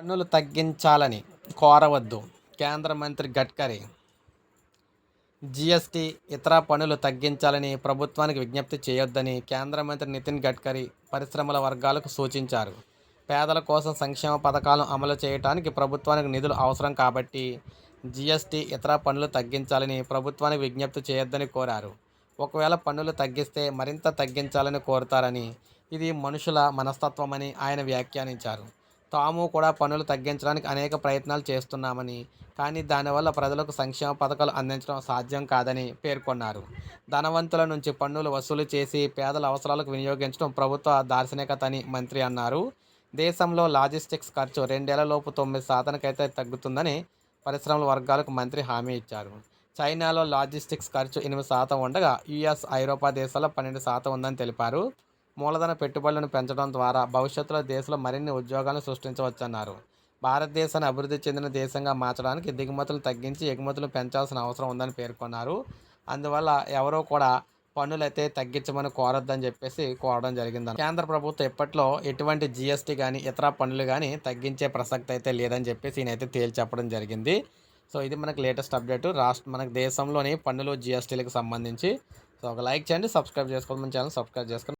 పన్నులు తగ్గించాలని కోరవద్దు. కేంద్ర మంత్రి గడ్కరీ జీఎస్టీ ఇతర పన్నులు తగ్గించాలని ప్రభుత్వానికి విజ్ఞప్తి చేయొద్దని కేంద్ర మంత్రి నితిన్ గడ్కరీ పరిశ్రమల వర్గాలకు సూచించారు. పేదల కోసం సంక్షేమ పథకాలను అమలు చేయడానికి ప్రభుత్వానికి నిధులు అవసరం కాబట్టి జీఎస్టీ ఇతర పన్నులు తగ్గించాలని ప్రభుత్వానికి విజ్ఞప్తి చేయొద్దని కోరారు. ఒకవేళ పన్నులు తగ్గిస్తే మరింత తగ్గించాలని కోరుతారని ఇది మనుషుల మనస్తత్వమని ఆయన వ్యాఖ్యానించారు. తాము కూడా పన్నులు తగ్గించడానికి అనేక ప్రయత్నాలు చేస్తున్నామని కానీ దానివల్ల ప్రజలకు సంక్షేమ పథకాలు అందించడం సాధ్యం కాదని పేర్కొన్నారు. ధనవంతుల నుంచి పన్నులు వసూలు చేసి పేదల అవసరాలకు వినియోగించడం ప్రభుత్వ దార్శనికత అని మంత్రి అన్నారు. దేశంలో లాజిస్టిక్స్ ఖర్చు రెండేళ్ళలోపు తొమ్మిది శాతానికైతే తగ్గుతుందని పరిశ్రమల వర్గాలకు మంత్రి హామీ ఇచ్చారు. చైనాలో లాజిస్టిక్స్ ఖర్చు ఎనిమిది శాతం ఉండగా యుఎస్ ఐరోపా దేశాల్లో పన్నెండు శాతం ఉందని తెలిపారు. మూలధన పెట్టుబడులను పెంచడం ద్వారా భవిష్యత్తులో దేశంలో మరిన్ని ఉద్యోగాలను సృష్టించవచ్చన్నారు. భారతదేశాన్ని అభివృద్ధి చెందిన దేశంగా మార్చడానికి దిగుమతులు తగ్గించి ఎగుమతులు పెంచాల్సిన అవసరం ఉందని పేర్కొన్నారు. అందువల్ల ఎవరో కూడా పన్నులు అయితే తగ్గించమని కోరొద్దని చెప్పేసి కోరడం జరిగింది కేంద్ర ప్రభుత్వం ఎప్పట్లో ఎటువంటి జిఎస్టీ కానీ ఇతర పన్నులు కానీ తగ్గించే ప్రసక్తి అయితే లేదని చెప్పేసి ఈయనైతే తేల్చెప్పడం జరిగింది. సో ఇది మనకు లేటెస్ట్ అప్డేట్. రాష్ట్ర మనకు దేశంలోని పన్నులు జిఎస్టీలకు సంబంధించి. సో ఒక లైక్ చేయండి సబ్స్క్రైబ్ చేసుకోండి మన ఛానల్ సబ్స్క్రైబ్ చేసుకోండి.